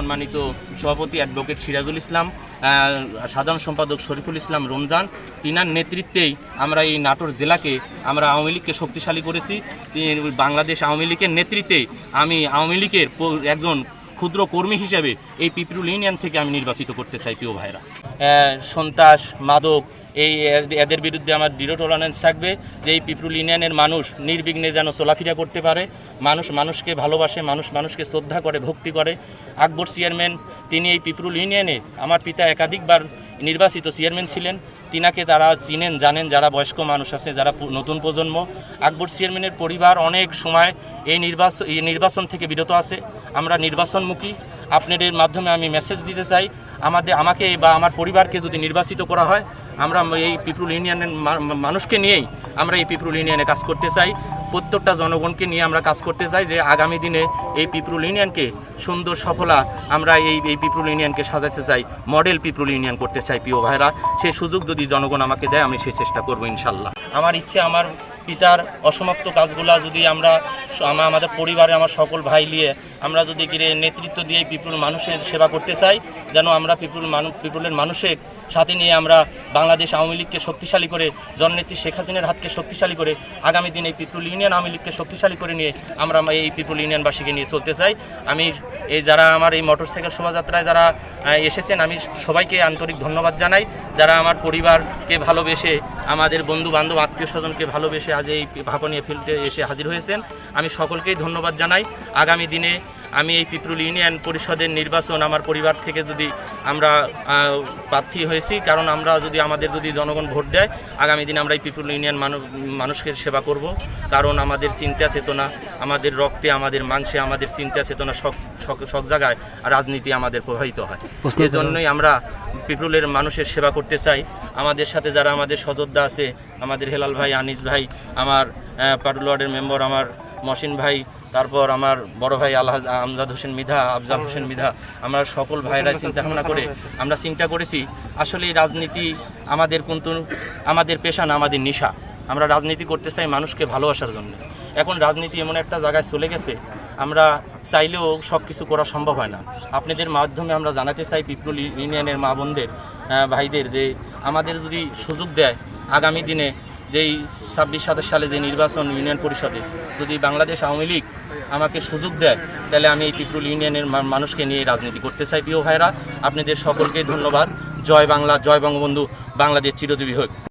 সম্মানিত সভাপতি অ্যাডভোকেট সিরাজুল ইসলাম সাধারণ সম্পাদক শরীফুল ইসলাম রমজান, তিনার নেতৃত্বেই আমরা এই নাটোর জেলাকে আমরা আওয়ামী লীগকে শক্তিশালী করেছি। বাংলাদেশ আওয়ামী লীগের নেতৃত্বে আমি আওয়ামী লীগের একজন ক্ষুদ্র কর্মী হিসেবে এই পিপরুল ইউনিয়ন থেকে আমি নির্বাচিত করতে চাই, প্রিয় ভাইরা। সন্ত্রাস, মাদক এই এদের বিরুদ্ধে আমার দৃঢ় টলারেন্স থাকবে যে এই পিপরুল ইউনিয়নের মানুষ নির্বিঘ্নে যেন চলাফেরা করতে পারে, মানুষ মানুষকে ভালোবাসে, মানুষ মানুষকে শ্রদ্ধা করে, ভক্তি করে। আকবর চেয়ারম্যান তিনি এই পিপরুল ইউনিয়নে আমার পিতা একাধিকবার নির্বাচিত চেয়ারম্যান ছিলেন। তিনাকে তারা চিনেন, জানেন যারা বয়স্ক মানুষ আছে, যারা নতুন প্রজন্ম। আকবর চেয়ারম্যানের পরিবার অনেক সময় এই নির্বাচন এই নির্বাচন থেকে বিরত আছে। আমরা নির্বাচনমুখী। আপনাদের মাধ্যমে আমি মেসেজ দিতে চাই। আমাদের, আমাকে বা আমার পরিবারকে যদি নির্বাচিত করা হয়, আমরা এই পিপরুল ইউনিয়নের মানুষকে নিয়েই আমরা এই পিপরুল ইউনিয়নে কাজ করতে চাই। প্রত্যেকটা জনগণকে নিয়ে আমরা কাজ করতে চাই যে আগামী দিনে এই পিপরুল ইউনিয়নকে সুন্দর, সফলা আমরা এই এই পিপরুল ইউনিয়নকে সাজাতে চাই, মডেল পিপরুল ইউনিয়ন করতে চাই প্রিয় ভাইরা। সেই সুযোগ যদি জনগণ আমাকে দেয়, আমি সেই চেষ্টা করব ইনশাল্লাহ। আমার ইচ্ছে, আমার পিতার অসমাপ্ত কাজগুলা যদি আমরা আমা- আমাদের পরিবারে আমার সকল ভাই নিয়ে আমরা যদি গিয়ে নেতৃত্ব দিয়ে পিপুল মানুষের সেবা করতে চাই, যেন আমরা পিপুল মানুষ পিপুলের মানুষের সাথে নিয়ে আমরা বাংলাদেশ আওয়ামী লীগকে শক্তিশালী করে, জননেত্রী শেখ হাসিনার হাতকে শক্তিশালী করে, আগামী দিনে এই পিপুল ইউনিয়ন আওয়ামী লীগকে শক্তিশালী করে নিয়ে আমরা এই পিপুল ইউনিয়নবাসীকে নিয়ে চলতে চাই। আমি এই যারা আমার এই মোটরসাইকেল শোভাযাত্রায় যারা এসেছেন, আমি সবাইকে আন্তরিক ধন্যবাদ জানাই। যারা আমার পরিবারকে ভালোবেসে, আমাদের বন্ধু বান্ধব আত্মীয় স্বজনকে ভালোবেসে আজ এই ভাপনীয় ফিল্ডে এসে হাজির হয়েছেন, আমি সকলকেই ধন্যবাদ জানাই। আগামী দিনে আমি এই পিপরুল ইউনিয়ন পরিষদের নির্বাচন আমার পরিবার থেকে যদি আমরা প্রার্থী হয়েছি কারণ আমরা যদি আমাদের যদি জনগণ ভোট দেয় আগামী দিন আমরা এই পিপরুল ইউনিয়ন মানুষকে সেবা করব। কারণ আমাদের চিন্তা চেতনা আমাদের রক্তে আমাদের মাংসে আমাদের চিন্তা চেতনা সব সব- জায়গায় রাজনীতি আমাদের প্রভাবিত হয়। এজন্যই আমরা পিপরুলের মানুষের সেবা করতে চাই। আমাদের সাথে যারা আমাদের সযোদ্ধা আছে আমাদের হেলাল ভাই আনিস ভাই আমার পাটুল ওয়ার্ডের মেম্বার আমার মসিন ভাই তারপর আমার বড় ভাই আল্লাহ আমজাদ হোসেন মিধা, আফজাল হোসেন মিধা, আমরা সকল ভাইরা চিন্তা ভাবনা করে আমরা চিন্তা করেছি, আসলে রাজনীতি আমাদের কিন্তু, আমাদের পেশা না, আমাদের নেশা। আমরা রাজনীতি করতে চাই মানুষকে ভালোবাসার জন্য। এখন রাজনীতি এমন একটা জায়গায় চলে গেছে, আমরা চাইলেও সব কিছু করা সম্ভব হয় না। আপনাদের মাধ্যমে আমরা জানাতে চাই পিপরুল ইউনিয়নের মা বোনদের ভাইদের যে আমাদের যদি সুযোগ দেয়, আগামী দিনে যেই ছাব্বিশ, সাতাশ সালে যে নির্বাচন ইউনিয়ন পরিষদে যদি বাংলাদেশ আওয়ামী লীগ আমাকে সুযোগ দেয়, তাহলে আমি এই পিপুল ইউনিয়নের মানুষকে নিয়ে রাজনীতি করতে চাই, প্রিয় ভাইরা আপনাদের সকলকে ধন্যবাদ। জয় বাংলা, জয় বঙ্গবন্ধু। বাংলাদেশ চিরজীবী হোক।